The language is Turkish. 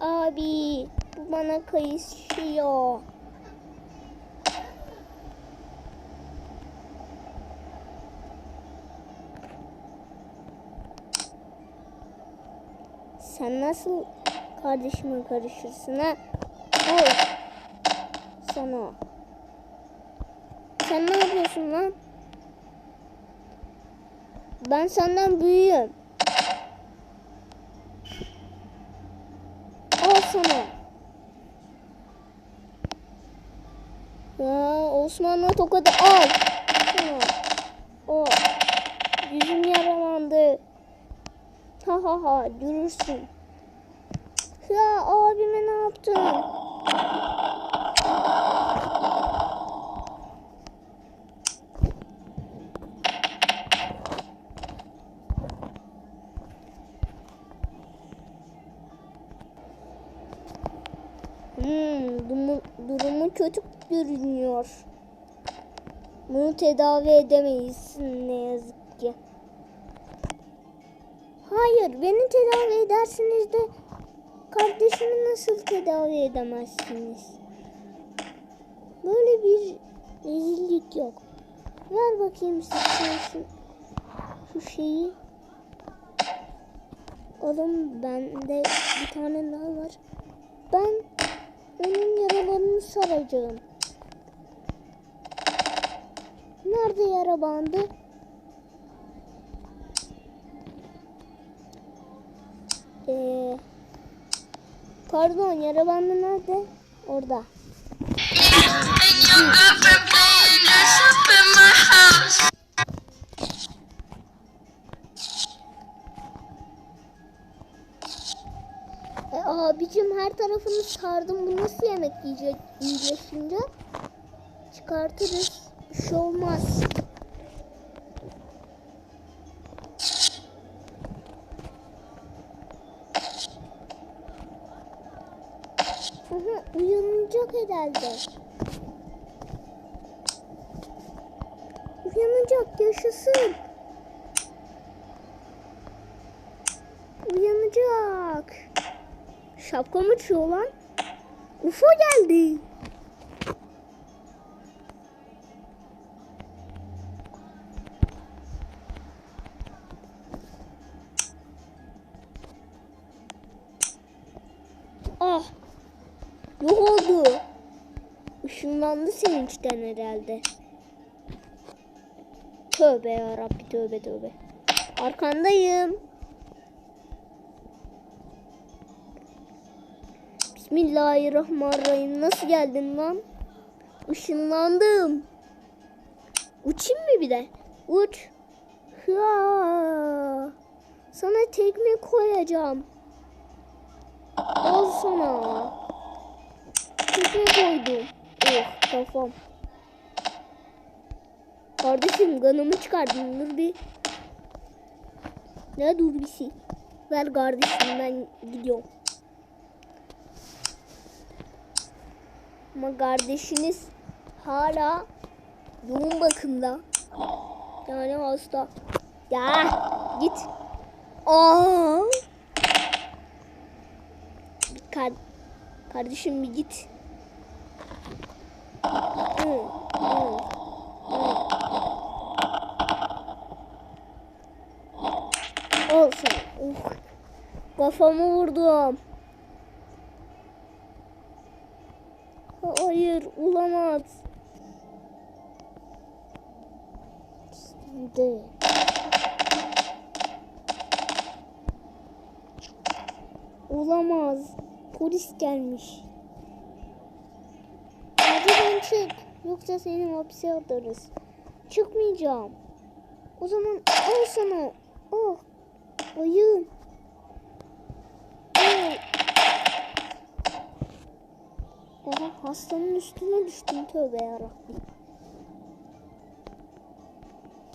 Abi bu bana kayışıyor. Sen nasıl kardeşime karışırsın ha? Oy. Sana. Sen ne yapıyorsun lan? Ben senden büyüğüm. Al sana. Ya Osmanlı tokadı al. O. Yüzüm yaralandı. Ha ha ha görürsün. Ya abime ne yaptın? Hmm, durumu, durumu kötü görünüyor. Bunu tedavi edemeyiz ne yazık ki. Hayır, beni tedavi edersiniz de kardeşimi nasıl tedavi edemezsiniz? Böyle bir rezillik yok. Ver bakayım size şu, şeyi. Oğlum bende bir tane daha var. Ben onun yaralarını saracağım. Nerede yara bandı? Ee, pardon yara bandı nerede? Orada. E, abicim her tarafını sardım. Bu nasıl yemek yiyecek, yiyeceğiz şimdi? Çıkartırız. Bir şey olmaz. Aha, uyanacak herhalde. Uyanacak yaşasın. Uyanacak. Şapka mı uçuyor lan? UFO geldi. Yok oldu. Işınlandı sevinçten herhalde. Tövbe ya Rabbi tövbe tövbe. Arkandayım. Bismillahirrahmanirrahim. Nasıl geldin lan? Işınlandım. Uçayım mı bir de? Uç. Ya. Sana tekme koyacağım. Al sana. Tekme koydum. Oh kafam. Kardeşim kanımı çıkardın. Dur bir. Ne dur bir şey. Ver kardeşim ben gidiyorum. Ama kardeşiniz hala yoğun bakımda. Yani hasta. Ya git. Aa. Kardeşim bir git. Olsun. Uf. Kafamı vurdum. Hayır, olamaz. Şimdi. Olamaz. Polis gelmiş. Acilen çık. Yoksa seni hapse atarız. Çıkmayacağım. O zaman al sana. Oh. Ayağım. Oh. Oha hastanın üstüne düştüm tövbe yarabbim.